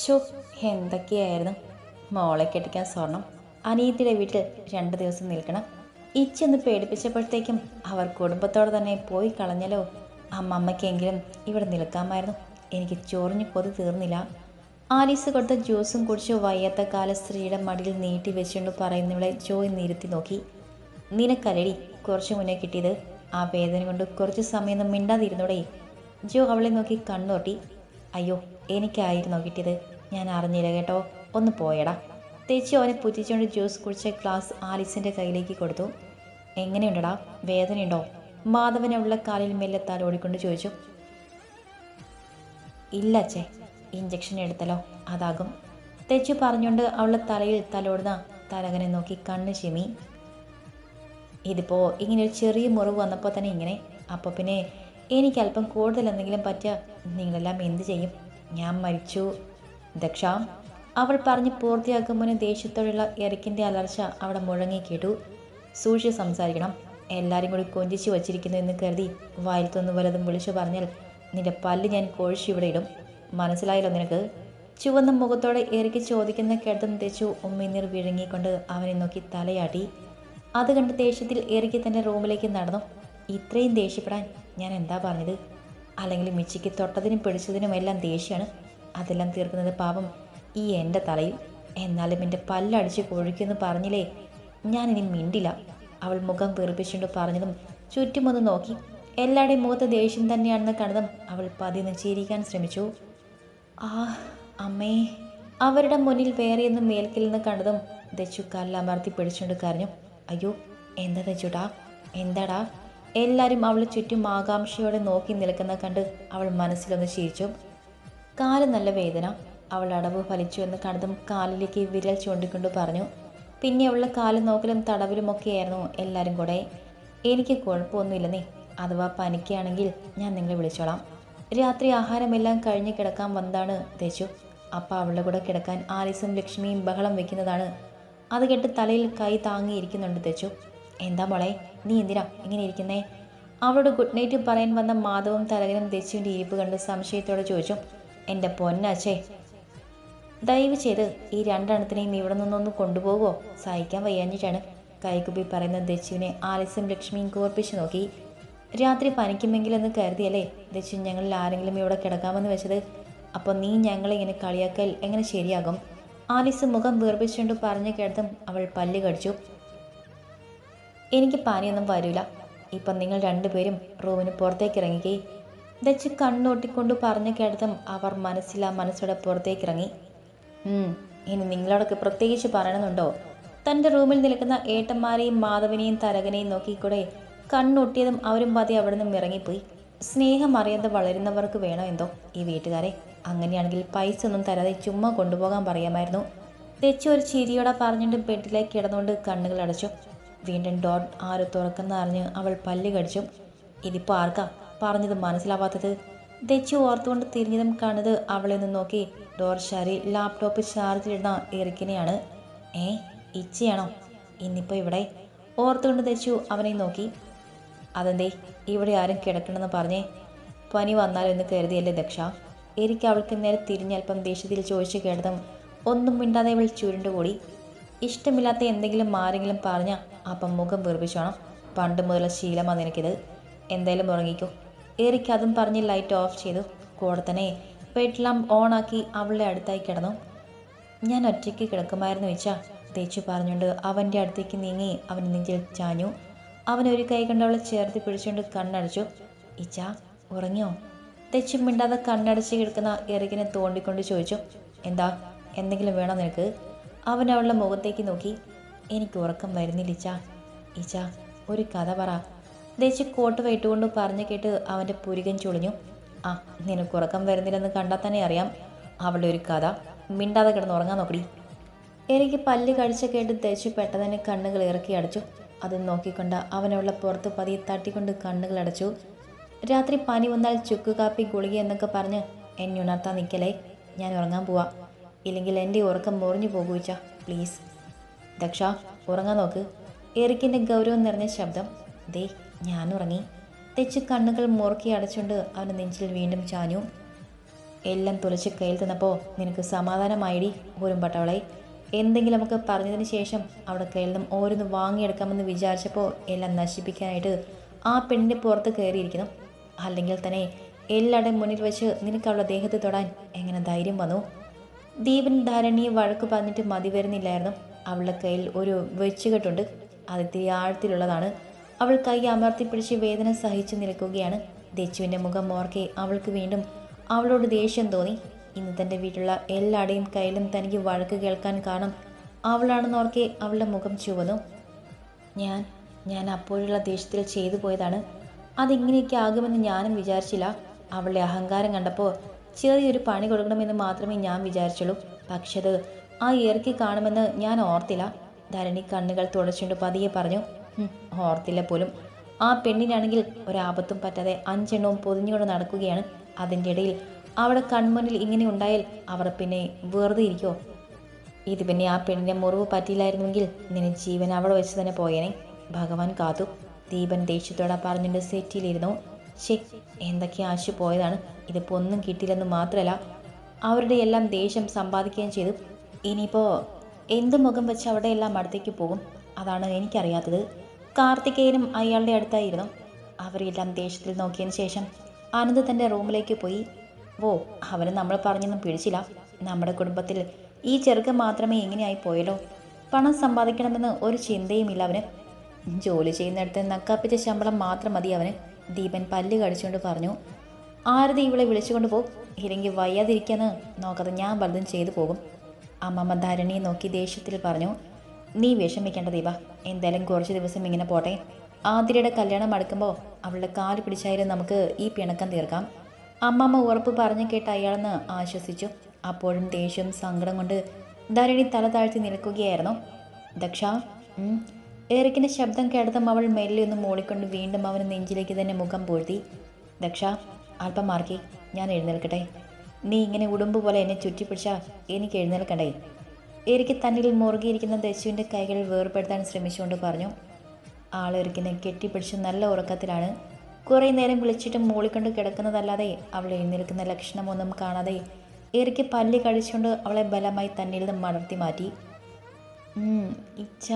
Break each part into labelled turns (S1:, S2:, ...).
S1: Show എന്തൊക്കെയായിരുന്നു? മോളെ കെട്ടിക്കാൻ സ്വർണം. അനിയത്തിയുടെ വീട്ടിൽ രണ്ട് ദിവസം നിൽക്കണം. ഇച്ചെന്ന് പേടിപ്പിച്ചപ്പോഴത്തേക്കും അവർ കുടുംബത്തോടെ തന്നെ പോയി കളഞ്ഞല്ലോ. അമ്മമ്മയ്ക്കെങ്കിലും ഇവിടെ നിൽക്കാമായിരുന്നു. എനിക്ക് ചോറിഞ്ഞ് കൊതി തീർന്നില്ല. ആലീസ് കൊടുത്ത ജ്യൂസും കുടിച്ച് വയ്യാത്ത കാല സ്ത്രീയുടെ മടിയിൽ നീട്ടി വെച്ചുകൊണ്ട് പറയുന്നവളെ ജോയ് നിരുത്തി നോക്കി. നിനക്കല്ലടി കുറച്ച് മുന്നേ കിട്ടിയത്. ആ വേദന കൊണ്ട് കുറച്ച് സമയമൊന്നും മിണ്ടാതിരുന്നോടേ. ജോ അവളെ നോക്കി കണ്ണോട്ടി അയ്യോ എനിക്കായിരുന്നോ കിട്ടിയത്? ഞാൻ അറിഞ്ഞില്ല കേട്ടോ. ഒന്ന് പോയടാ. തേച്ചി അവനെ പുറ്റിച്ചുകൊണ്ട് ജ്യൂസ് കുടിച്ച ഗ്ലാസ് ആലിസിന്റെ കയ്യിലേക്ക് കൊടുത്തു. എങ്ങനെയുണ്ടടാ? വേദനയുണ്ടോ? മാധവനെ ഉള്ള കാലിൽ മെല്ലെ തലോടിക്കൊണ്ട് ചോദിച്ചു. ഇല്ല അച്ഛേ ഇഞ്ചക്ഷൻ എടുത്തല്ലോ. അതാകും. തെച്ചു പറഞ്ഞുകൊണ്ട് അവളുടെ തലയിൽ തലോടുന്ന തലകനെ നോക്കി കണ്ണ് ചിമി. ഇതിപ്പോൾ ഇങ്ങനെ ഒരു ചെറിയ മുറിവ് വന്നപ്പോൾ തന്നെ ഇങ്ങനെ. അപ്പോൾ പിന്നെ എനിക്ക് അല്പം കൂടുതൽ എന്തെങ്കിലും പറ്റുക നിങ്ങളെല്ലാം എന്ത് ചെയ്യും? ഞാൻ മരിച്ചു. ദക്ഷ അവൾ പറഞ്ഞ് പൂർത്തിയാക്കും മുന്നേ ദേഷ്യത്തോടുള്ള എറിക്കിന്റെ അലർച്ച അവിടെ മുഴങ്ങി കേട്ടു. സൂക്ഷിച്ച് സംസാരിക്കണം. എല്ലാവരും കൂടി കൊഞ്ചിച്ച് വച്ചിരിക്കുന്നു എന്ന് കരുതി വായിലത്തൊന്ന് വലതും വിളിച്ചു പറഞ്ഞാൽ നിന്റെ പല്ല് ഞാൻ കോഴിച്ചു ഇവിടെ ഇടും. മനസ്സിലായല്ലോ നിനക്ക്? ചുവന്ന മുഖത്തോടെ എറിക്ക് ചോദിക്കുന്ന കേട്ടതും തെച്ചു ഉമ്മിനീർ വിഴുങ്ങിക്കൊണ്ട് അവനെ നോക്കി തലയാട്ടി. അത് കണ്ട് ദേഷ്യത്തിൽ എറിക്ക് തന്റെ റൂമിലേക്ക് നടന്നു. ഇത്രയും ദേഷ്യപ്പെടാൻ ഞാൻ എന്താ പറഞ്ഞത്? അല്ലെങ്കിൽ മിച്ചിക്ക് തൊട്ടതിനും പിടിച്ചതിനും എല്ലാം ദേഷ്യമാണ്. അതെല്ലാം തീർക്കുന്നത് പാപം ഈ എന്റെ തലയിൽ. എന്നാലും എന്റെ പല്ലടിച്ച് കൊഴിക്കുമെന്ന് പറഞ്ഞില്ലേ? ഞാനിനി മിണ്ടില്ല. അവൾ മുഖം വീർപ്പിച്ചുകൊണ്ട് പറഞ്ഞതും ചുറ്റുമൊന്ന് നോക്കി. എല്ലാവരുടെയും മുഖത്ത് ദേഷ്യം തന്നെയാണെന്ന് കണ്ടതും അവൾ പതിന്ന് ചിരിക്കാൻ ശ്രമിച്ചു. ആ അമ്മേ. അവരുടെ മുന്നിൽ വേറെയൊന്നും മേൽക്കിൽ നിന്ന് കണ്ടതും ദച്ചു കല്ലമർത്തി പിടിച്ചുകൊണ്ട് കരഞ്ഞു. അയ്യോ എന്താ ദച്ചുടാ? എന്താടാ? എല്ലാവരും അവളെ ചുറ്റും ആകാംക്ഷയോടെ നോക്കി നിൽക്കുന്ന കണ്ട് അവൾ മനസ്സിലൊന്ന് ചിരിച്ചു. കാൽ നല്ല വേദന. അവൾ അടവ് ഫലിച്ചു എന്ന് കണ്ടതും കാലിലേക്ക് വിരൽ ചൂണ്ടിക്കൊണ്ട് പറഞ്ഞു. പിന്നെ അവളുടെ കാൽ നോക്കലും തടവിലുമൊക്കെയായിരുന്നു എല്ലാവരും കൂടെ. എനിക്ക് കുഴപ്പമൊന്നുമില്ലെന്നേ അഥവാ പനിക്കുകയാണെങ്കിൽ ഞാൻ നിങ്ങളെ വിളിച്ചോളാം. രാത്രി ആഹാരമെല്ലാം കഴിഞ്ഞ് കിടക്കാൻ വന്നതാണ് തേച്ചു. അപ്പം അവളുടെ കൂടെ കിടക്കാൻ ആലിസും ലക്ഷ്മിയും ബഹളം വെക്കുന്നതാണ്. അത് കേട്ട് തലയിൽ കൈ താങ്ങിയിരിക്കുന്നുണ്ട് തെച്ചു. എന്താ മോളെ നീ എന്തിനാ ഇങ്ങനെ ഇരിക്കുന്നേ? അവളോട് ഗുഡ് നൈറ്റ് പറയാൻ വന്ന മാധവും തലകനും തെച്ചുവിന്റെ ഇരിപ്പ് കണ്ട് സംശയത്തോടെ ചോദിച്ചു. എന്റെ പൊന്നച്ചേ ദയവ് ചെയ്ത് ഈ രണ്ടെണ്ണത്തിനെയും ഇവിടെ നിന്നൊന്ന് കൊണ്ടുപോകുമോ സഹിക്കാൻ വയ്യാഞ്ഞിട്ടാണ് കൈകുപ്പി പറയുന്ന ദച്ചുവിനെ ആലിസും ലക്ഷ്മിയും കോർപ്പിച്ചു നോക്കി. രാത്രി പനിക്കുമെങ്കിലെന്ന് കരുതിയല്ലേ ദച്ചു ഞങ്ങളിൽ ആരെങ്കിലും ഇവിടെ കിടക്കാമെന്ന് വെച്ചത്? അപ്പോൾ നീ ഞങ്ങളെ ഇങ്ങനെ കളിയാക്കൽ എങ്ങനെ ശരിയാകും? ആലിസ് മുഖം വീർപ്പിച്ചുകൊണ്ട് പറഞ്ഞു കേട്ടതും അവൾ പല്ല് കടിച്ചു. എനിക്ക് പനിയൊന്നും വരില്ല ഇപ്പം നിങ്ങൾ രണ്ടുപേരും റൂമിന് പുറത്തേക്ക് ഇറങ്ങിക്കേ ദച്ച് കണ്ണോട്ടിക്കൊണ്ട് പറഞ്ഞു കേട്ടതും അവർ മനസ്സിലാ മനസ്സോടെ പുറത്തേക്ക് ഇറങ്ങി ഇനി നിങ്ങളോടൊക്കെ പ്രത്യേകിച്ച് പറയണമെന്നുണ്ടോ? തന്റെ റൂമിൽ നിൽക്കുന്ന ഏട്ടന്മാരെയും മാധവനെയും തരകനെയും നോക്കിക്കൂടെ കണ്ണൊട്ടിയതും അവരും പതി അവിടെ നിന്നും ഇറങ്ങിപ്പോയി. സ്നേഹം അറിയാതെ വളരുന്നവർക്ക് വേണോ എന്തോ? ഈ വീട്ടുകാരെ അങ്ങനെയാണെങ്കിൽ പൈസ ഒന്നും തരാതെ ചുമ്മാ കൊണ്ടുപോകാൻ പറയാമായിരുന്നു. തെച്ചു ഒരു ചിരിയോടെ പറഞ്ഞിട്ട് ബെഡിലേക്ക് കിടന്നുകൊണ്ട് കണ്ണുകൾ അടച്ചു. വീണ്ടും ഡോർ ആരോ തുറക്കുന്ന അറിഞ്ഞ് അവൾ പല്ല് കടിച്ചു. ഇതിപ്പോൾ ആർക്കാ? പറഞ്ഞത് മനസ്സിലാവാത്തത് ദച്ചു ഓർത്തുകൊണ്ട് തിരിഞ്ഞതും കണ്ടത് അവളെ നിന്ന് നോക്കി. ഡോർഷാരി ലാപ്ടോപ്പ് ലാപ്ടോപ്പ് ചാർജിലിടുന്ന എറിക്കിനെയാണ്. ഏ ഇച്ചയാണോ? ഇന്നിപ്പോൾ ഇവിടെ? ഓർത്തുകൊണ്ട് ദച്ചു അവനെ നോക്കി. അതെന്തേ ഇവിടെ ആരും കിടക്കണമെന്ന് പറഞ്ഞേ? പനി വന്നാലെന്ന് കരുതിയല്ലേ ദക്ഷ? എനിക്ക് അവൾക്ക് നേരെ തിരിഞ്ഞൽപ്പം ദേഷ്യത്തിൽ ചോദിച്ചു കേട്ടതും ഒന്നും മിണ്ടാതെ അവൾ ചുരുണ്ടുകൂടി. ഇഷ്ടമില്ലാത്ത എന്തെങ്കിലും ആരെങ്കിലും പറഞ്ഞാൽ അപ്പം മുഖം വീർപ്പിച്ചോണം പണ്ട് മുതലുള്ള ശീലമാണ് നിനക്കിത്. എന്തായാലും ഉറങ്ങിക്കോ. ഏറിക്ക് അതും പറഞ്ഞ് ലൈറ്റ് ഓഫ് ചെയ്തു. കൂടെ തന്നെ ബെഡ് ഓണാക്കി അവളുടെ അടുത്തായി കിടന്നു. ഞാൻ ഒറ്റയ്ക്ക് കിടക്കുമായിരുന്നു വെച്ചാ തേച്ചു പറഞ്ഞുകൊണ്ട് അവന്റെ അടുത്തേക്ക് നീങ്ങി അവൻ നെഞ്ചിൽ ചാഞ്ഞു. അവൻ ഒരു കൈ കൊണ്ട് അവളെ ചേർത്ത് പിടിച്ചുകൊണ്ട് കണ്ണടച്ചു. ഇച്ച ഉറങ്ങിയോ? തെച്ചു മിണ്ടാതെ കണ്ണടച്ച് കിടക്കുന്ന എറികിനെ തോണ്ടിക്കൊണ്ട് ചോദിച്ചു. എന്താ? എന്തെങ്കിലും വേണോ നിനക്ക്? അവൻ അവളുടെ മുഖത്തേക്ക് നോക്കി. എനിക്ക് ഉറക്കം വരുന്നില്ല ഇച്ച ഇച്ച ഒരു കഥ പറ. ദേശി കോട്ട് വെയിട്ടുകൊണ്ട് പറഞ്ഞു കേട്ട് അവന്റെ പുരികൻ ചുളിഞ്ഞു. ആ നിനക്ക് ഉറക്കം വരുന്നില്ലെന്ന് കണ്ടാൽ തന്നെ അറിയാം. അവളുടെ ഒരു കഥ. മിണ്ടാതെ കിടന്ന് ഉറങ്ങാൻ നോക്കടി. എനിക്ക് പല്ല് കഴിച്ച കേട്ട് തേച്ചു പെട്ടെന്ന് കണ്ണുകൾ ഇറക്കി അടച്ചു. അത് നോക്കിക്കൊണ്ട് അവനവളെ പുറത്ത് പതിയെ തട്ടിക്കൊണ്ട് കണ്ണുകൾ അടച്ചു. രാത്രി പനി വന്നാൽ ചുക്ക് കാപ്പി ഗുളിക എന്നൊക്കെ പറഞ്ഞ് എന്നെ ഉണർത്താൻ നിൽക്കലേ ഞാൻ ഉറങ്ങാൻ പോവാ. ഇല്ലെങ്കിൽ എന്റെ ഉറക്കം മുറിഞ്ഞു പോകുവിച്ച പ്ലീസ്. ദക്ഷ ഉറങ്ങാൻ നോക്ക്. എറിക്കിന്റെ ഗൗരവം നിറഞ്ഞ ശബ്ദം. ദേ ഞാൻ ഉറങ്ങി തെച്ച് കണ്ണുകൾ മുറുക്കി അടച്ചുകൊണ്ട് അവന്റെ നെഞ്ചിൽ വീണ്ടും ചാഞ്ഞു. എല്ലാം തുലച്ച് കയ്യിൽ തന്നപ്പോൾ നിനക്ക് സമാധാനമായിടി ഊരുമ്പട്ടവളെ എന്തെങ്കിലും നമുക്ക് പറഞ്ഞതിന് ശേഷം അവിടെ കയ്യിൽ നിന്നും ഓരോന്ന് വാങ്ങിയെടുക്കാമെന്ന് വിചാരിച്ചപ്പോൾ എല്ലാം നശിപ്പിക്കാനായിട്ട് ആ പെണ്ണിന്റെ പുറത്ത് കയറിയിരിക്കുന്നു. അല്ലെങ്കിൽ തന്നെ എല്ലാവരുടെയും മുന്നിൽ വെച്ച് നിനക്ക് അവളുടെ ദേഹത്ത് തൊടാൻ എങ്ങനെ ധൈര്യം വന്നു? ദീപൻ ധാരണിയെ വഴക്ക് പറഞ്ഞിട്ട് മതി വരുന്നില്ലായിരുന്നു. അവളുടെ കയ്യിൽ ഒരു വെച്ചുകെട്ടുണ്ട്. അത് ഇത്തിരി ആഴത്തിലുള്ളതാണ്. അവൾ കൈ അമർത്തിപ്പിടിച്ച് വേദന സഹിച്ചു നിൽക്കുകയാണ് ദച്ചുവിന്റെ മുഖം ഓർക്കെ അവൾക്ക് വീണ്ടും അവളോട് ദേഷ്യം തോന്നി. ഇന്ന് തന്റെ വീട്ടിലുള്ള എല്ലാടെയും കയ്യിലും തനിക്ക് വഴക്ക് കേൾക്കാൻ കാരണം അവളാണെന്നോർക്കെ അവളുടെ മുഖം ചുവന്നു. ഞാൻ ഞാൻ അപ്പോഴുള്ള ദേഷ്യത്തിൽ ചെയ്തു പോയതാണ്. അതിങ്ങനെയൊക്കെ ആകുമെന്ന് ഞാനും വിചാരിച്ചില്ല. അവളുടെ അഹങ്കാരം കണ്ടപ്പോൾ ചെറിയൊരു പണി കൊടുക്കണമെന്ന് മാത്രമേ ഞാൻ വിചാരിച്ചുള്ളൂ. പക്ഷേ അത് ആ ഇറക്കി കാണുമെന്ന് ഞാൻ ഓർത്തില്ല. ധരണി കണ്ണുകൾ തുടച്ചുകൊണ്ട് പതിയെ പറഞ്ഞു. "ഹും, ഓർത്തില്ല പോലും. ആ പെണ്ണിനാണെങ്കിൽ ഒരാപത്തും പറ്റാതെ അഞ്ചെണ്ണവും പൊതിഞ്ഞുകൊണ്ട് നടക്കുകയാണ് അതിന്റെ ഇടയിൽ. അവിടെ കൺമുന്നിൽ ഇങ്ങനെ ഉണ്ടായാൽ അവർ പിന്നെ വെറുതെ ഇരിക്കുമോ ഇത് പിന്നെ ആ പെണ്ണിന്റെ മുറിവ് പറ്റിയില്ലായിരുന്നുവെങ്കിൽ നിന്നെ ജീവൻ അവിടെ വെച്ച് തന്നെ പോയേനെ. ഭഗവാൻ കാത്തു. ദീപൻ ദേഷ്യത്തോടെ പറഞ്ഞിട്ട് സെറ്റിയിലിരുന്നു. ശേ എന്തൊക്കെ ആശു പോയതാണ്. ഇതിപ്പോൾ ഒന്നും കിട്ടിയില്ലെന്ന് മാത്രമല്ല അവരുടെ എല്ലാം ദേഷ്യം സമ്പാദിക്കുകയും ചെയ്തു. ഇനിയിപ്പോൾ എന്ത് മുഖം വെച്ച് അവിടെ എല്ലാം അടുത്തേക്ക് പോകും? അതാണ് എനിക്കറിയാത്തത്. കാർത്തികേയനും അയാളുടെ അടുത്തായിരുന്നു. അവരെല്ലാം ദേഷ്യത്തിൽ നോക്കിയതിന് ശേഷം ആനന്ദ് തന്റെ റൂമിലേക്ക് പോയി. ഓ അവന് നമ്മൾ പറഞ്ഞൊന്നും പിടിച്ചില്ല. നമ്മുടെ കുടുംബത്തിൽ ഈ ചെറുക്കൻ മാത്രമേ എങ്ങനെയായി പോയല്ലോ. പണം സമ്പാദിക്കണമെന്ന് ഒരു ചിന്തയുമില്ല അവന്. ജോലി ചെയ്യുന്നിടത്ത് നക്കാപ്പിച്ച ശമ്പളം മാത്രം മതി അവന് ദീപൻ പല്ല് കടിച്ചുകൊണ്ട് പറഞ്ഞു. ആരതി ഇവളെ വിളിച്ചുകൊണ്ട് പോകും ഇല്ലെങ്കിൽ വയ്യാതിരിക്കാന്ന് നോക്കാതെ ഞാൻ വലുതും ചെയ്തു പോകും. അമ്മമ്മ ധരണിയെ നോക്കി ദേഷ്യത്തിൽ പറഞ്ഞു. നീ വിഷമിക്കേണ്ട ദീപ എന്തായാലും കുറച്ച് ദിവസം ഇങ്ങനെ പോട്ടെ. ആതിരയുടെ കല്യാണം അടുക്കുമ്പോൾ അവളുടെ കാൽ പിടിച്ചായാലും നമുക്ക് ഈ പിണക്കം തീർക്കാം. അമ്മമ്മ ഉറപ്പ് പറഞ്ഞു കേട്ട അയാളെന്ന് ആശ്വസിച്ചു. അപ്പോഴും ദേഷ്യം സങ്കടം കൊണ്ട് ധരണി തല താഴ്ത്തി നിൽക്കുകയായിരുന്നു. ദക്ഷ ഏറിക്കിന്റെ ശബ്ദം കേട്ടതും അവൾ മെല്ലെ ഒന്ന് മൂളിക്കൊണ്ട് വീണ്ടും അവന് നെഞ്ചിലേക്ക് തന്നെ മുഖം പൂഴ്ത്തി. ദക്ഷ അല്പം മാർക്കി ഞാൻ എഴുന്നേൽക്കട്ടെ. നീ ഇങ്ങനെ ഉടുമ്പ് പോലെ എന്നെ ചുറ്റിപ്പിടിച്ചാൽ എനിക്ക് എഴുന്നേൽക്കണ്ടേ? എരിക്ക് തന്നിൽ മുറുകിയിരിക്കുന്ന ദശുവിന്റെ കൈകൾ വേർപെടുത്താൻ ശ്രമിച്ചുകൊണ്ട് പറഞ്ഞു ആൾ ആളെറിക്കിനെ കെട്ടിപ്പിടിച്ച് നല്ല ഉറക്കത്തിലാണ്. കുറേ നേരം വിളിച്ചിട്ട് മൂളിക്കൊണ്ട് കിടക്കുന്നതല്ലാതെ അവൾ എഴുന്നേൽക്കുന്ന ലക്ഷണമൊന്നും കാണാതെ എറിക്ക് പല്ലി കഴിച്ചുകൊണ്ട് അവളെ ബലമായി തന്നിൽ നിന്ന് മടർത്തി മാറ്റി. ഇച്ഛ.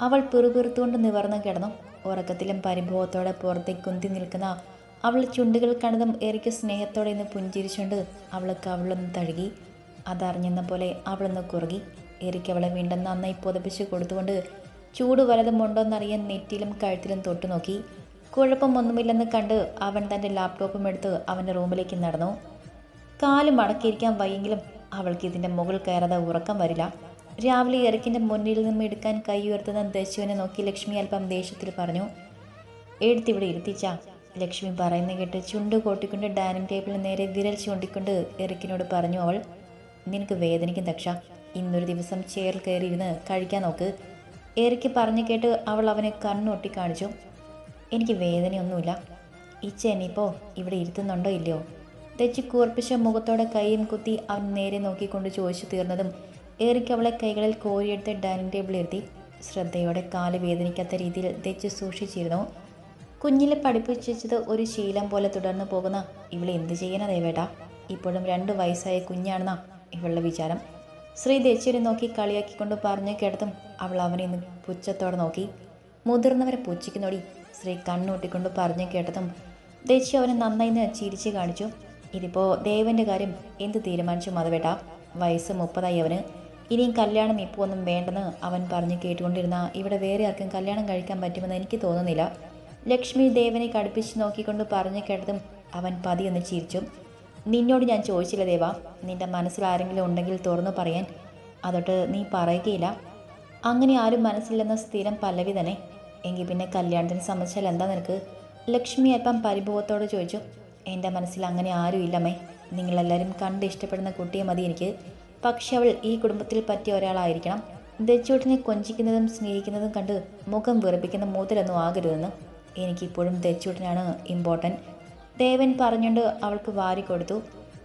S1: അവൾ പിറുപിറുത്തുകൊണ്ട് നിവർന്നു കിടന്നു. ഉറക്കത്തിലും പരിഭവത്തോടെ പുറത്തേക്ക് കുന്തി നിൽക്കുന്ന അവൾ ചുണ്ടുകൾ കണ്ടതും ഏറിക്ക് സ്നേഹത്തോടെ ഇന്ന് പുഞ്ചിരിച്ചുകൊണ്ട് അവൾക്ക് അവളൊന്ന് തഴുകി. അതറിഞ്ഞെന്ന പോലെ അവളൊന്ന് കുറുകി എരിക്ക് അവളെ വീണ്ടും നന്നായി പുതപ്പിച്ച് കൊടുത്തുകൊണ്ട് ചൂട് വലതുമുണ്ടോന്നറിയാൻ നെറ്റിയിലും കഴുത്തിലും തൊട്ടു നോക്കി. കുഴപ്പമൊന്നുമില്ലെന്ന് കണ്ട് അവൻ തന്റെ ലാപ്ടോപ്പും എടുത്ത് അവന്റെ റൂമിലേക്ക് നടന്നു. കാൽ മടക്കിയിരിക്കാൻ വയ്യെങ്കിലും അവൾക്ക് ഇതിന്റെ മുകൾ കയറാതെ ഉറക്കം വരില്ല. രാവിലെ എറിക്കിന്റെ മുന്നിൽ നിന്നും എടുക്കാൻ കൈ ഉയർത്തുന്ന ദശുവിനെ നോക്കി ലക്ഷ്മി അല്പം ദേഷ്യത്തിൽ പറഞ്ഞു എടുത്തിവിടെ ഇരുത്തിച്ച? ലക്ഷ്മി പറയുന്ന കേട്ട് ചുണ്ട് കോട്ടിക്കൊണ്ട് ഡൈനിങ് ടേബിളിന് നേരെ വിരൽ ചൂണ്ടിക്കൊണ്ട് എറിക്കിനോട് പറഞ്ഞു അവൾ നിനക്ക് വേദനിക്കും ദക്ഷ ഇന്നൊരു ദിവസം ചെയറിൽ കയറിയിരുന്ന് കഴിക്കാൻ നോക്ക്. എറിക്ക് പറഞ്ഞു കേട്ട് അവൾ അവനെ കണ്ണൊട്ടി കാണിച്ചു. എനിക്ക് വേദനയൊന്നുമില്ല. ഇച്ച ചെന്നിപ്പോ ഇവിടെ ഇരുത്തുന്നുണ്ടോ ഇല്ലയോ? തെച്ചി കൂർപ്പിച്ച മുഖത്തോടെ കൈയും കുത്തി അവൻ നേരെ നോക്കിക്കൊണ്ട് ചോദിച്ചു തീർന്നതും ഏറിക്ക് അവളെ കൈകളിൽ കോരിയെടുത്ത് ഡൈനിങ് ടേബിളിൽ ഇരുത്തി. ശ്രദ്ധയോടെ കാൽ വേദനിക്കാത്ത രീതിയിൽ തെച്ചു സൂക്ഷിച്ചിരുന്നു. കുഞ്ഞിലെ പഠിപ്പിച്ചത് ഒരു ശീലം പോലെ തുടർന്നു പോകുന്ന ഇവളെ എന്ത് ചെയ്യാനാ ദേവേട്ട? ഇപ്പോഴും രണ്ട് വയസ്സായ കുഞ്ഞാണെന്നാ ഇവളുടെ വിചാരം. ശ്രീ ദേശീയരെ നോക്കി കളിയാക്കിക്കൊണ്ട് പറഞ്ഞു കേട്ടതും അവൾ അവനെ ഇന്ന് പുച്ഛത്തോടെ നോക്കി. മുതിർന്നവരെ പുച്ഛിക്കുന്നോടി ശ്രീ കണ്ണൂട്ടിക്കൊണ്ട് പറഞ്ഞു കേട്ടതും ദേശീയ അവനെ നന്നായി നിന്ന് ചിരിച്ച് കാണിച്ചു. ഇതിപ്പോൾ ദേവന്റെ കാര്യം എന്ത് തീരുമാനിച്ചു മതവേട്ട വയസ്സ് മുപ്പതായി അവന്. ഇനിയും കല്യാണം ഇപ്പോൾ ഒന്നും വേണ്ടെന്ന് അവൻ പറഞ്ഞു കേട്ടുകൊണ്ടിരുന്ന ഇവിടെ വേറെ ആർക്കും കല്യാണം കഴിക്കാൻ പറ്റുമെന്ന് എനിക്ക് തോന്നുന്നില്ല. ലക്ഷ്മി ദേവനെ കടുപ്പിച്ച് നോക്കിക്കൊണ്ട് പറഞ്ഞു കേട്ടതും അവൻ പതിയൊന്ന് ചിരിച്ചു. നിന്നോട് ഞാൻ ചോദിച്ചില്ല ദേവ. നിന്റെ മനസ്സിൽ ആരെങ്കിലും ഉണ്ടെങ്കിൽ തുറന്നു പറയാൻ. അതൊട്ട് നീ പറയുകയില്ല. അങ്ങനെ ആരും മനസ്സില്ലെന്ന സ്ഥിരം പല്ലവി തന്നെ. എങ്കിൽ പിന്നെ കല്യാണത്തിന് സംബന്ധിച്ചാൽ എന്താ നിനക്ക്? ലക്ഷ്മി അല്പം പരിഭവത്തോട് ചോദിച്ചു. എന്റെ മനസ്സിൽ അങ്ങനെ ആരും ഇല്ലമ്മേ. നിങ്ങളെല്ലാവരും കണ്ട് ഇഷ്ടപ്പെടുന്ന കുട്ടിയെ മതി എനിക്ക്. പക്ഷെ അവൾ ഈ കുടുംബത്തിൽ പറ്റിയ ഒരാളായിരിക്കണം. ദച്ചോട്ടിനെ കൊഞ്ചിക്കുന്നതും സ്നേഹിക്കുന്നതും കണ്ട് മുഖം വിറപ്പിക്കുന്ന മൂതലൊന്നും ആകരുതെന്ന് എനിക്കിപ്പോഴും ദച്ചോട്ടിനാണ് ഇമ്പോർട്ടന്റ് ദേവൻ പറഞ്ഞുകൊണ്ട് അവൾക്ക് വാരി കൊടുത്തു.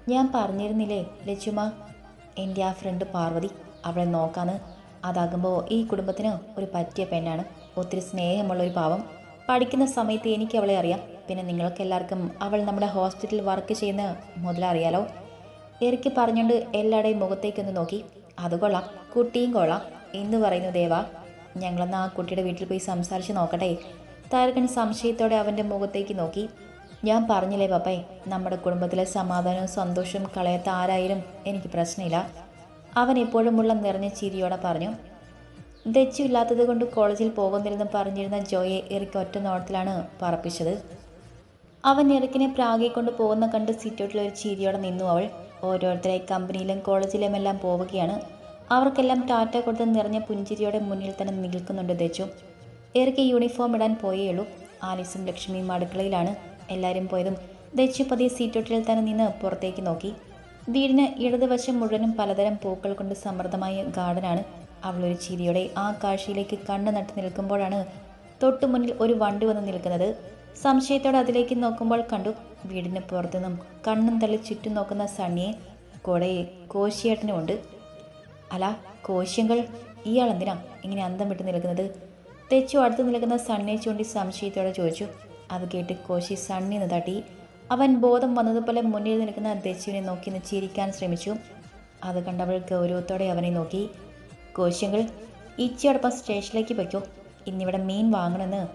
S1: ഞാൻ പറഞ്ഞിരുന്നില്ലേ ലച്ചുമ എന്റെ ആ ഫ്രണ്ട് പാർവതി അവളെ നോക്കാന്ന്. അതാകുമ്പോൾ ഈ കുടുംബത്തിന് ഒരു പറ്റിയ പെണ്ണാണ്. ഒത്തിരി സ്നേഹമുള്ള ഒരു പാവം. പഠിക്കുന്ന സമയത്ത് എനിക്ക് അവളെ അറിയാം. പിന്നെ നിങ്ങൾക്ക് എല്ലാവർക്കും അവൾ നമ്മുടെ ഹോസ്പിറ്റലിൽ വർക്ക് ചെയ്യുന്ന മുതലറിയാലോ എറിക്ക് പറഞ്ഞുകൊണ്ട് എല്ലാവരുടെയും മുഖത്തേക്കൊന്ന് നോക്കി. അത് കൊള്ളാം. കുട്ടിയും കൊള്ളാം. എന്ന് പറയുന്നു ദേവ. ഞങ്ങളെന്ന് ആ കുട്ടിയുടെ വീട്ടിൽ പോയി സംസാരിച്ച് നോക്കട്ടെ? താരകൻ സംശയത്തോടെ അവന്റെ മുഖത്തേക്ക് നോക്കി. ഞാൻ പറഞ്ഞില്ലേ പപ്പേ നമ്മുടെ കുടുംബത്തിലെ സമാധാനവും സന്തോഷവും കളയാത്ത ആരായാലും എനിക്ക് പ്രശ്നമില്ല. അവൻ എപ്പോഴുമുള്ള നിറഞ്ഞ ചിരിയോടെ പറഞ്ഞു ദച്ചു ഇല്ലാത്തത് കൊണ്ട് കോളേജിൽ പോകുന്നില്ലെന്ന് പറഞ്ഞിരുന്ന ജോയെ എറിക്ക് ഒറ്റ നോട്ടത്തിലാണ് പറപ്പിച്ചത്. അവൻ എറിക്കിനെ പ്രാഗിക്കൊണ്ട് കൊണ്ട് പോകുന്ന കണ്ട് സിറ്റൗട്ടിൽ ഒരു ചിരിയോടെ നിന്നു അവൾ. ഓരോരുത്തരായി കമ്പനിയിലും കോളേജിലും എല്ലാം പോവുകയാണ്. അവർക്കെല്ലാം ടാറ്റ കൊടുത്ത് നിറഞ്ഞ പുഞ്ചിരിയോടെ മുന്നിൽ തന്നെ നിൽക്കുന്നുണ്ട് ദച്ചു. എറിക്ക് യൂണിഫോം ഇടാൻ പോയേയുള്ളൂ. ആലീസും ലക്ഷ്മിയും അടുക്കളയിലാണ്. എല്ലാവരും പോയതും ദച്ചു പതിയെ സീറ്റോട്ടിൽ തന്നെ നിന്ന് പുറത്തേക്ക് നോക്കി. വീടിന് ഇടതുവശം മുഴുവനും പലതരം പൂക്കൾ കൊണ്ട് സമൃദ്ധമായ ഗാർഡനാണ്. അവളൊരു ചിരിയോടെ ആ കാഴ്ചയിലേക്ക് കണ്ണു നട്ട് നിൽക്കുമ്പോഴാണ് തൊട്ടു മുന്നിൽ ഒരു വണ്ടി വന്ന് നിൽക്കുന്നത്. സംശയത്തോടെ അതിലേക്ക് നോക്കുമ്പോൾ കണ്ടു വീടിന് പുറത്തുനിന്നും കണ്ണും തള്ളി ചുറ്റും നോക്കുന്ന സണ്ണിയെ കൂടെ കോശിയേട്ടനുമുണ്ട് അല്ല ഇയാൾ ഇയാളെന്തിനാ ഇങ്ങനെ അന്തം വിട്ട് നിൽക്കുന്നത്? തെച്ചു അടുത്ത് നിൽക്കുന്ന സണ്ണിയെ ചൂണ്ടി സംശയത്തോടെ ചോദിച്ചു. അത് കേട്ട് കോശി സണ്ണി തട്ടി. അവൻ ബോധം വന്നതുപോലെ മുന്നിൽ നിൽക്കുന്ന ദച്ചുവിനെ നോക്കി നിന്ന് ചിരിക്കാൻ ശ്രമിച്ചു. അത് കണ്ടവൾ ഗൗരവത്തോടെ അവനെ നോക്കി. കോശ്യങ്കൾ ഇച്ചയോടൊപ്പം സ്റ്റേഷനിലേക്ക് വയ്ക്കോ. ഇന്നിവിടെ മീൻ വാങ്ങണമെന്ന്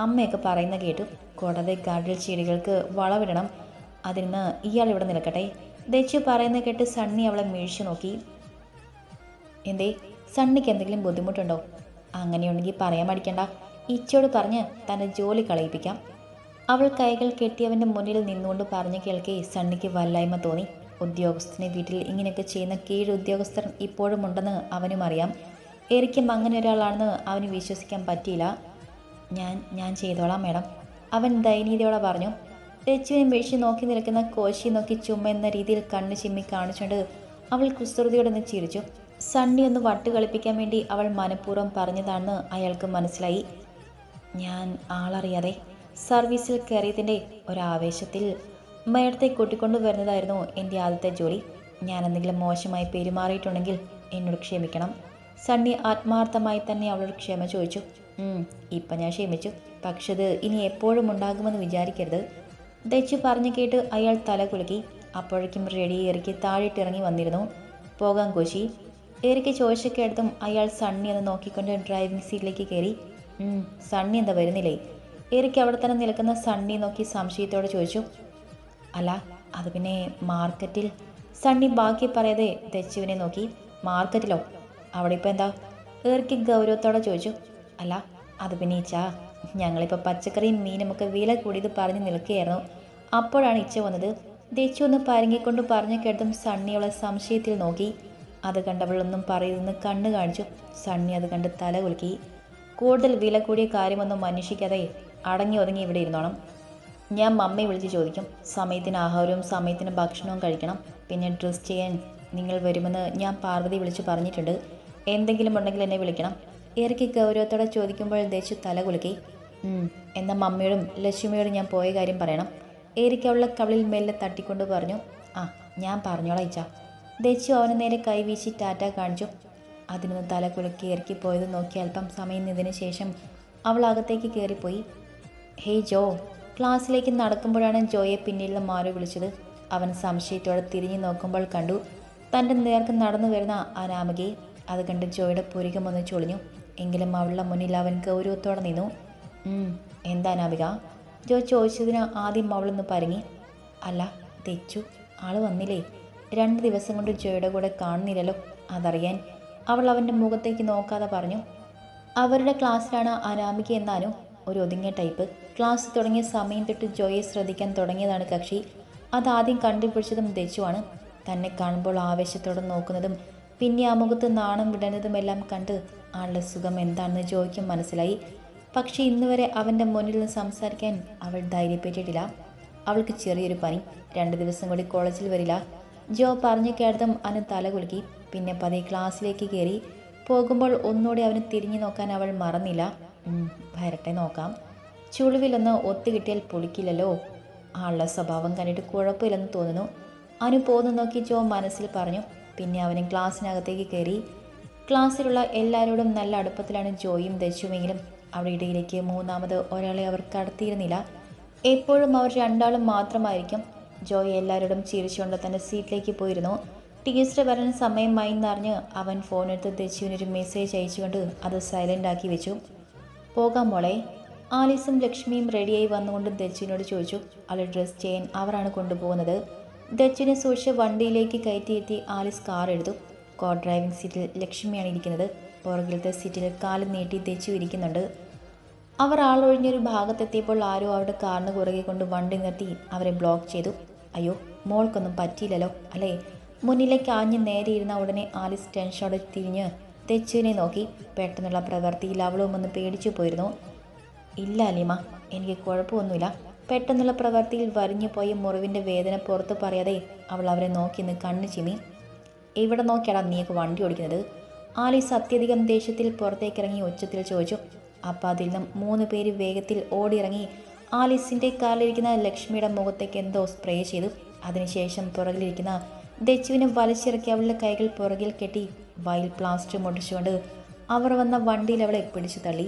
S1: അമ്മയൊക്കെ പറയുന്ന കേട്ടു. കൂടാതെ ഗാർഡിൽ ചെടികൾക്ക് വളവിടണം അതിന് ഇയാൾ ഇവിടെ നിൽക്കട്ടെ ദച്ചു പറയുന്ന കേട്ട് സണ്ണി അവളെ മീഴിച്ചു നോക്കി. എന്തേ സണ്ണിക്ക് എന്തെങ്കിലും ബുദ്ധിമുട്ടുണ്ടോ? അങ്ങനെയുണ്ടെങ്കിൽ പറയാൻ മടിക്കണ്ട. ഇച്ചയോട് പറഞ്ഞ് തന്റെ ജോലി കളയിപ്പിക്കാം. അവൾ കൈകൾ കെട്ടിയവന്റെ മുന്നിൽ നിന്നുകൊണ്ട് പറഞ്ഞു കേൾക്കെ സണ്ണിക്ക് വല്ലായ്മ തോന്നി. ഉദ്യോഗസ്ഥനെ വീട്ടിൽ ഇങ്ങനെയൊക്കെ ചെയ്യുന്ന കീഴ് ഉദ്യോഗസ്ഥർ ഇപ്പോഴും ഉണ്ടെന്ന് അവനും അറിയാം എരിക്കും അങ്ങനെ ഒരാളാണെന്ന് അവന് വിശ്വസിക്കാൻ പറ്റിയില്ല. ഞാൻ ഞാൻ ചെയ്തോളാം മേഡം. അവൻ ദയനീയതയോടെ പറഞ്ഞു രച്ചുവിനെ വീഴ്ച നോക്കി നിൽക്കുന്ന കോശി നോക്കി ചുമ എന്ന രീതിയിൽ കണ്ണ് ചിമ്മി കാണിച്ചുകൊണ്ട് അവൾ കുസൃതിയോടെ നിന്ന് ചിരിച്ചു. സണ്ണി ഒന്ന് വട്ട് കളിപ്പിക്കാൻ വേണ്ടി അവൾ മനഃപൂർവം പറഞ്ഞതാണെന്ന് അയാൾക്ക് മനസ്സിലായി. ഞാൻ ആളറിയാതെ സർവീസിൽ കയറിയതിന്റെ ഒരാവേശത്തിൽ മേടത്തെ കൂട്ടിക്കൊണ്ടു വരുന്നതായിരുന്നു എന്റെ ആദ്യത്തെ ജോലി. ഞാൻ എന്തെങ്കിലും മോശമായി പെരുമാറിയിട്ടുണ്ടെങ്കിൽ എന്നോട് ക്ഷമിക്കണം. സണ്ണി ആത്മാർത്ഥമായി തന്നെ അവളോട് ക്ഷമ ചോദിച്ചു. "ഉം, ഇപ്പം ഞാൻ ക്ഷമിച്ചു. പക്ഷെ അത് ഇനി എപ്പോഴും ഉണ്ടാകുമെന്ന് വിചാരിക്കരുത്. ദച്ചു പറഞ്ഞു കേട്ട് അയാൾ തല കുലുക്കി. അപ്പോഴേക്കും റെഡി ഇറക്കി താഴെട്ടിറങ്ങി വന്നിരുന്നു. പോകാൻ കോശി. എറിക്ക് ചോദിച്ചൊക്കെ അടുത്തും അയാൾ സണ്ണി എന്ന് നോക്കിക്കൊണ്ട് ഡ്രൈവിംഗ് സീറ്റിലേക്ക് കയറി. "ഉം, സണ്ണി എന്താ വരുന്നില്ലേ? എറിക്ക് അവിടെ തന്നെ നിൽക്കുന്ന സണ്ണി നോക്കി സംശയത്തോടെ ചോദിച്ചു അല്ല അത് പിന്നെ മാർക്കറ്റിൽ? സണ്ണി ബാക്കി പറയാതെ ദച്ചുവിനെ നോക്കി മാർക്കറ്റിലോ? അവിടെ ഇപ്പം എന്താ? ഏറിക്ക് ഗൗരവത്തോടെ ചോദിച്ചു അല്ല അത് പിന്നെ ഇച്ചാ ഞങ്ങളിപ്പോൾ പച്ചക്കറിയും മീനും ഒക്കെ വില കൂടിയത് പറഞ്ഞ് നിൽക്കുകയായിരുന്നു. അപ്പോഴാണ് ഇച്ച വന്നത്. ദച്ചു ഒന്ന് പരങ്ങിക്കൊണ്ട് പറഞ്ഞു കേട്ടതും സണ്ണി അവളെ സംശയത്തിൽ നോക്കി. അത് കണ്ടവളൊന്നും പറയുന്നു കണ്ണ് കാണിച്ചു. സണ്ണി അത് കണ്ട് തല കുലുക്കി. കൂടുതൽ വില കൂടിയ കാര്യമൊന്നും അന്വേഷിക്കാതെ അടങ്ങി ഒതുങ്ങി ഇവിടെ ഇരുന്നോണം. ഞാൻ മമ്മയെ വിളിച്ച് ചോദിക്കും സമയത്തിന് ആഹാരവും സമയത്തിന് ഭക്ഷണവും കഴിക്കണം. പിന്നെ ഡ്രസ് ചെയ്യാൻ നിങ്ങൾ വരുമെന്ന് ഞാൻ പാർവതി വിളിച്ച് പറഞ്ഞിട്ടുണ്ട്. എന്തെങ്കിലും ഉണ്ടെങ്കിൽ എന്നെ വിളിക്കണം. ഇറക്കി ഗൗരവത്തോടെ ചോദിക്കുമ്പോൾ ദേശു തല കുലുക്കി. "ഉം, എന്നാൽ മമ്മിയോടും ലക്ഷ്മിയോടും ഞാൻ പോയ കാര്യം പറയണം. ഏരിക്ക ഉള്ള കവളിൽ മെല്ലെ തട്ടിക്കൊണ്ട് പറഞ്ഞു ആ ഞാൻ പറഞ്ഞോളാം ഇച്ച. ദേശു അവന് നേരെ കൈവീശി ടാറ്റ കാണിച്ചു. അതിനൊന്ന് തല കുലുക്കി ഇറക്കി പോയത് നോക്കി അല്പം സമയം നിന്നതിന് ശേഷം അവൾ അകത്തേക്ക് കയറിപ്പോയി ഹേയ് ജോ ക്ലാസ്സിലേക്ക് നടക്കുമ്പോഴാണ് ജോയെ പിന്നിൽ നിന്ന് മാറി വിളിച്ചത്. അവൻ സംശയത്തോടെ തിരിഞ്ഞു നോക്കുമ്പോൾ കണ്ടു. തന്റെ നേർക്ക് നടന്നു വരുന്ന അനാമികയെ അത് കണ്ട് ജോയുടെ പുരികം ഒന്ന് ചൊളിഞ്ഞു. എങ്കിലും അവളുടെ മുന്നിൽ അവൻ ഗൗരവത്തോടെ നിന്നു. "ഉം, എന്താ അനാമിക ജോ ചോദിച്ചതിന് ആദ്യം അവളൊന്ന് പരങ്ങി. അല്ല തെച്ചു ആൾ വന്നില്ലേ? രണ്ട് ദിവസം കൊണ്ട് ജോയുടെ കൂടെ കാണുന്നില്ലല്ലോ അതറിയാൻ അവൾ അവന്റെ മുഖത്തേക്ക് നോക്കാതെ പറഞ്ഞു അവരുടെ ക്ലാസ്സിലാണ് അനാമിക എന്നാലും ഒരു ഒതുങ്ങിയ ടൈപ്പ് ക്ലാസ് തുടങ്ങിയ സമയം തൊട്ട് ജോയെ ശ്രദ്ധിക്കാൻ തുടങ്ങിയതാണ് കക്ഷി. അതാദ്യം കണ്ടുപിടിച്ചതും ദച്ചുവാണ് തന്നെ കാണുമ്പോൾ ആവേശത്തോടെ നോക്കുന്നതും പിന്നെ ആ മുഖത്ത് നാണം വിടുന്നതുമെല്ലാം കണ്ട് ആളുടെ സുഖം എന്താണെന്ന് ജോയ്ക്കും മനസ്സിലായി. പക്ഷേ ഇന്നുവരെ അവന്റെ മുന്നിൽ നിന്ന് സംസാരിക്കാൻ അവൾ ധൈര്യപ്പെട്ടിട്ടില്ല. അവൾക്ക് ചെറിയൊരു പനി. രണ്ട് ദിവസം കൂടി കോളേജിൽ വരില്ല. ജോ പറഞ്ഞു കേട്ടതും അവന് തല കുലുക്കി. പിന്നെ പതി ക്ലാസ്സിലേക്ക് കയറി പോകുമ്പോൾ ഒന്നുകൂടി അവന് തിരിഞ്ഞു നോക്കാൻ അവൾ മറന്നില്ല. വരട്ടെ നോക്കാം. ചുളിവിലൊന്ന് ഒത്തുകിട്ടിയാൽ പൊളിക്കില്ലല്ലോ. ആളുടെ സ്വഭാവം കണ്ടിട്ട് കുഴപ്പമില്ലെന്ന് തോന്നുന്നു. അവന് പോന്നു നോക്കി ജോ മനസ്സിൽ പറഞ്ഞു. പിന്നെ അവന് ക്ലാസ്സിനകത്തേക്ക് കയറി ക്ലാസ്സിലുള്ള എല്ലാവരോടും നല്ല അടുപ്പത്തിലാണ് ജോയും ദശുമെങ്കിലും അവിടെ ഇടയിലേക്ക് മൂന്നാമത് ഒരാളെ അവർ കടത്തിയിരുന്നില്ല. എപ്പോഴും അവർ രണ്ടാളും മാത്രമായിരിക്കും. ജോയ് എല്ലാവരോടും ചിരിച്ചുകൊണ്ട് തന്റെ സീറ്റിലേക്ക് പോയിരുന്നു. ടീച്ചർ വരാൻ സമയമായി എന്നറിഞ്ഞ് അവൻ ഫോണെടുത്ത് ദച്ചുവിനൊരു മെസ്സേജ് അയച്ചുകൊണ്ട് അത് സൈലന്റ് ആക്കി വെച്ചു. പോകാം മോളെ. ആലീസും ലക്ഷ്മിയും റെഡിയായി വന്നുകൊണ്ട് ദച്ചുവിനോട് ചോദിച്ചു അവളെ ഡ്രസ് ചെയ്യാൻ അവരാണ് കൊണ്ടുപോകുന്നത്? ദച്ചുവിനെ സൂക്ഷിച്ച് വണ്ടിയിലേക്ക് കയറ്റിയെത്തി ആലീസ് കാർ എടുത്തു. കോ ഡ്രൈവിംഗ് സീറ്റിൽ ലക്ഷ്മിയാണ് ഇരിക്കുന്നത്. പുറകിലത്തെ സീറ്റിൽ കാൽ നീട്ടി ദച്ചു ഇരിക്കുന്നുണ്ട്. അവർ ആളൊഴിഞ്ഞൊരു ഭാഗത്തെത്തിയപ്പോൾ ആരോ അവരുടെ കാറിന് കുറുകെ കൊണ്ട് വണ്ടി നിർത്തി അവരെ ബ്ലോക്ക് ചെയ്തു. അയ്യോ മോൾക്കൊന്നും പറ്റിയില്ലല്ലോ അല്ലേ? മുന്നിലേക്ക് ആഞ്ഞ് നേരെ ഇരുന്ന ഉടനെ ആലിസ് ടെൻഷനോടെ തിരിഞ്ഞ് തെച്ചുവിനെ നോക്കി. പെട്ടെന്നുള്ള പ്രവൃത്തിയിൽ അവളും ഒന്ന് പേടിച്ചു പോയിരുന്നു. ഇല്ല അലിമ എനിക്ക് കുഴപ്പമൊന്നുമില്ല. പെട്ടെന്നുള്ള പ്രവൃത്തിയിൽ വരിഞ്ഞു പോയ മുറിവിന്റെ വേദന പുറത്ത് പറയാതെ അവൾ അവരെ നോക്കി നിന്ന് കണ്ണു ചിമ്മി. ഇവിടെ നോക്കിയാടാ നീയൊക്കെ വണ്ടി ഓടിക്കുന്നത്? ആലീസ് അത്യധികം ദേഷ്യത്തിൽ പുറത്തേക്കിറങ്ങി ഉച്ചത്തിൽ ചോദിച്ചു. അപ്പം അതിൽ നിന്നും മൂന്ന് പേര് വേഗത്തിൽ ഓടിയിറങ്ങി ആലീസിന്റെ കാറിലിരിക്കുന്ന ലക്ഷ്മിയുടെ മുഖത്തേക്ക് എന്തോ സ്പ്രേ ചെയ്തു. അതിനുശേഷം പുറകിലിരിക്കുന്ന ദച്ചുവിനെ വലിച്ചിറക്കി അവളുടെ കൈകൾ പുറകിൽ കെട്ടി വയൽ പ്ലാസ്റ്റർ മുടിച്ചുകൊണ്ട് അവർ വന്ന വണ്ടിയിൽ അവളെ പിടിച്ചു തള്ളി.